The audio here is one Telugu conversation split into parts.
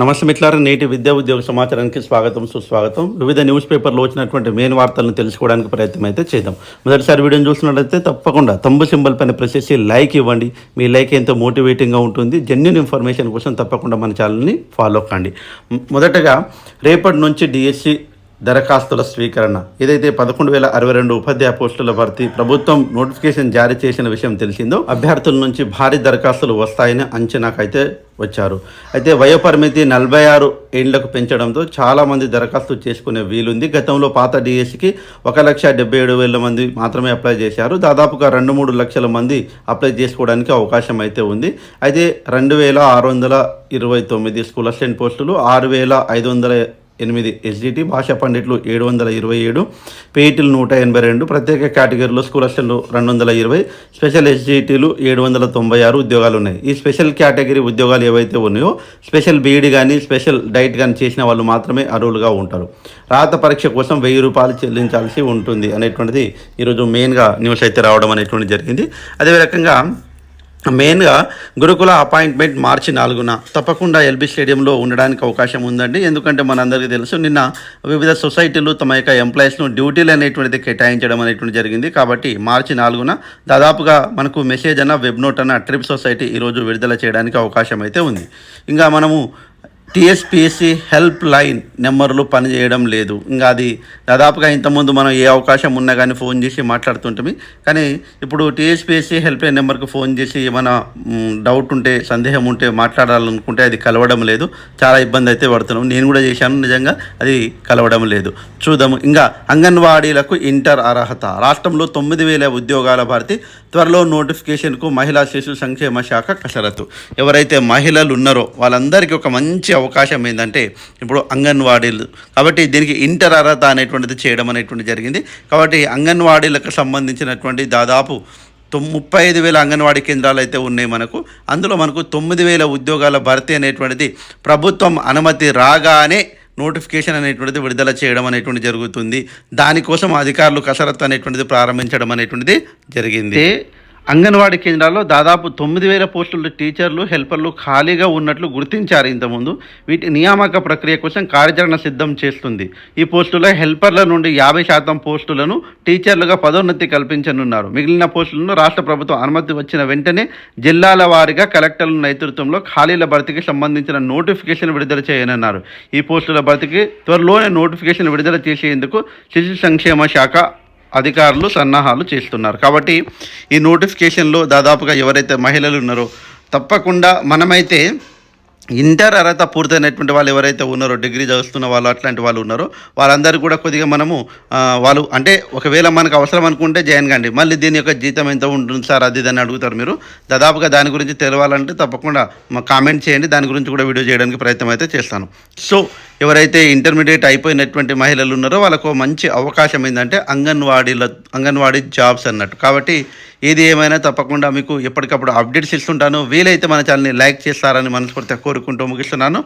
నమస్తే మిత్రులారా నేటి విద్యా ఉద్యోగ సమాచారానికి స్వాగతం సుస్వాగతం. వివిధ న్యూస్ పేపర్లో వచ్చినటువంటి మెయిన్ వార్తలను తెలుసుకోవడానికి ప్రయత్నం అయితే చేద్దాం. మొదటిసారి వీడియోని చూసినట్లయితే తప్పకుండా తంబు సింబల్ పైన ప్రెస్ చేసి లైక్ ఇవ్వండి. మీ లైక్ ఎంతో మోటివేటింగ్గా ఉంటుంది. జెన్యున్ ఇన్ఫర్మేషన్ కోసం తప్పకుండా మన ఛానల్ని ఫాలో కండి. మొదటగా రేపటి నుంచి డిఎస్సి దరఖాస్తుల స్వీకరణ. ఏదైతే పదకొండు వేల అరవై రెండు ఉపాధ్యాయ పోస్టుల భర్తీ ప్రభుత్వం నోటిఫికేషన్ జారీ చేసిన విషయం తెలిసిందో అభ్యర్థుల నుంచి భారీ దరఖాస్తులు వస్తాయని అంచనాకైతే వచ్చారు. అయితే వయోపరిమితి నలభై ఆరు ఏళ్ళకు పెంచడంతో చాలామంది దరఖాస్తు చేసుకునే వీలుంది. గతంలో పాత డిఎస్సికి ఒక లక్ష డెబ్బై ఏడు వేల మంది మాత్రమే అప్లై చేశారు. దాదాపుగా రెండు మూడు లక్షల మంది అప్లై చేసుకోవడానికి అవకాశం అయితే ఉంది. అయితే రెండు వేల ఆరు వందల ఇరవై తొమ్మిది స్కూల్ అసిస్టెంట్ పోస్టులు ఆరు వేల ఐదు వందల ఎనిమిది ఎస్జిటి భాషా పండిట్లు ఏడు వందల ఇరవై ఏడు పేటీలు నూట ఎనభై రెండు ప్రత్యేక కేటగిరీలో స్కూల్ రెండు వందల ఇరవై స్పెషల్ ఎస్జిటీలు ఏడు వందల తొంభై ఆరు ఉద్యోగాలు ఉన్నాయి ఈ స్పెషల్ కేటగిరీ ఉద్యోగాలు ఏవైతే ఉన్నాయో స్పెషల్ బీఈడి కానీ స్పెషల్ డైట్ కానీ చేసిన వాళ్ళు మాత్రమే అర్హులుగా ఉంటారు. రాత పరీక్ష కోసం వెయ్యి రూపాయలు చెల్లించాల్సి ఉంటుంది అనేటువంటిది ఈరోజు మెయిన్గా న్యూస్ అయితే రావడం అనేటువంటిది జరిగింది. అదే రకంగా మెయిన్గా గురుకుల అపాయింట్మెంట్ మార్చి నాలుగున. తప్పకుండా ఎల్బీ స్టేడియంలో ఉండడానికి అవకాశం ఉందండి. ఎందుకంటే మనందరికీ తెలుసు నిన్న వివిధ సొసైటీలు తమ యొక్క ఎంప్లాయీస్ను డ్యూటీలు అనేటువంటిది కేటాయించడం అనేటువంటి జరిగింది. కాబట్టి మార్చి నాలుగున దాదాపుగా మనకు మెసేజ్ అన్న వెబ్ నోట్ అన్న ట్రిప్ సొసైటీ ఈరోజు విడుదల చేయడానికి అవకాశం అయితే ఉంది. ఇంకా మనము టీఎస్పీఎస్సీ హెల్ప్ లైన్ నెంబర్లు పనిచేయడం లేదు. ఇంకా అది దాదాపుగా ఇంతకుముందు మనం ఏ అవకాశం ఉన్నా కానీ ఫోన్ చేసి మాట్లాడుతుంటాం కానీ ఇప్పుడు టీఎస్పీఎస్సీ హెల్ప్ లైన్ నెంబర్కి ఫోన్ చేసి ఏమైనా డౌట్ ఉంటే సందేహం ఉంటే మాట్లాడాలనుకుంటే అది కలవడం లేదు. చాలా ఇబ్బంది అయితే పడుతున్నాం. నేను కూడా చేశాను నిజంగా అది కలవడం లేదు. చూద్దాము. ఇంకా అంగన్వాడీలకు ఇంటర్ అర్హత. రాష్ట్రంలో తొమ్మిది వేల ఉద్యోగాల భర్తీ త్వరలో నోటిఫికేషన్కు మహిళా శిశు సంక్షేమ శాఖ కసరత్తు. ఎవరైతే మహిళలు ఉన్నారో వాళ్ళందరికీ ఒక మంచి అవకాశం ఏంటంటే ఇప్పుడు అంగన్వాడీలు. కాబట్టి దీనికి ఇంటర్ అర్హత అనేటువంటిది చేయడం అనేటువంటి జరిగింది. కాబట్టి అంగన్వాడీలకు సంబంధించినటువంటి దాదాపు తొమ్ ముప్పై ఐదు వేల అంగన్వాడీ కేంద్రాలు అయితే ఉన్నాయి మనకు. అందులో మనకు తొమ్మిది వేల ఉద్యోగాల భర్తీ అనేటువంటిది ప్రభుత్వం అనుమతి రాగానే నోటిఫికేషన్ అనేటువంటిది విడుదల చేయడం అనేటువంటి జరుగుతుంది. దానికోసం అధికారులు కసరత్తు అనేటువంటిది ప్రారంభించడం అనేటువంటిది జరిగింది. అంగన్వాడీ కేంద్రాల్లో దాదాపు తొమ్మిది వేల పోస్టులు టీచర్లు హెల్పర్లు ఖాళీగా ఉన్నట్లు గుర్తించారు ఇంతకుముందు. వీటి నియామక ప్రక్రియ కోసం కార్యాచరణ సిద్ధం చేస్తుంది. ఈ పోస్టులో హెల్పర్ల నుండి యాభై శాతం పోస్టులను టీచర్లుగా పదోన్నతి కల్పించనున్నారు. మిగిలిన పోస్టులను రాష్ట్ర ప్రభుత్వం అనుమతి వచ్చిన వెంటనే జిల్లాల వారీగా కలెక్టర్ల నేతృత్వంలో ఖాళీల భర్తీకి సంబంధించిన నోటిఫికేషన్ విడుదల చేయనున్నారు. ఈ పోస్టుల భర్తీకి త్వరలోనే నోటిఫికేషన్ విడుదల చేసేందుకు శిశు సంక్షేమ శాఖ అధికారులు సన్నాహాలు చేస్తున్నారు. కాబట్టి ఈ నోటిఫికేషన్లో దాదాపుగా ఎవరైతే మహిళలు ఉన్నారో తప్పకుండా మనమైతే ఇంటర్ అర్హత పూర్తయినటువంటి వాళ్ళు ఎవరైతే ఉన్నారో డిగ్రీ చదువుతున్న వాళ్ళు అట్లాంటి వాళ్ళు ఉన్నారో వాళ్ళందరూ కూడా కొద్దిగా మనము వాళ్ళు అంటే ఒకవేళ మనకు అవసరం అనుకుంటే జాయిన్ కండి. మళ్ళీ దీని యొక్క జీతం ఎంత ఉంటుంది సార్ అది ఇది అని అడుగుతారు మీరు. దాదాపుగా దాని గురించి తెలవాలంటే తప్పకుండా మా కామెంట్ చేయండి. దాని గురించి కూడా వీడియో చేయడానికి ప్రయత్నం అయితే చేస్తాను. సో ఎవరైతే ఇంటర్మీడియట్ అయిపోయినటువంటి మహిళలు ఉన్నారో వాళ్ళకు మంచి అవకాశం ఏంటంటే అంగన్వాడీల అంగన్వాడీ జాబ్స్ అన్నట్టు. కాబట్టి ఏది ఏమైనా తప్పకుండా మీకు ఎప్పటికప్పుడు అప్డేట్స్ ఇస్తుంటాను. వీలైతే మన ఛానల్ని లైక్ చేస్తారని మనస్ఫూర్తిగా కోరుకుంటూ ముగిస్తున్నాను.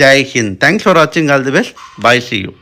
జై Hind. Thanks for watching all the best bye see you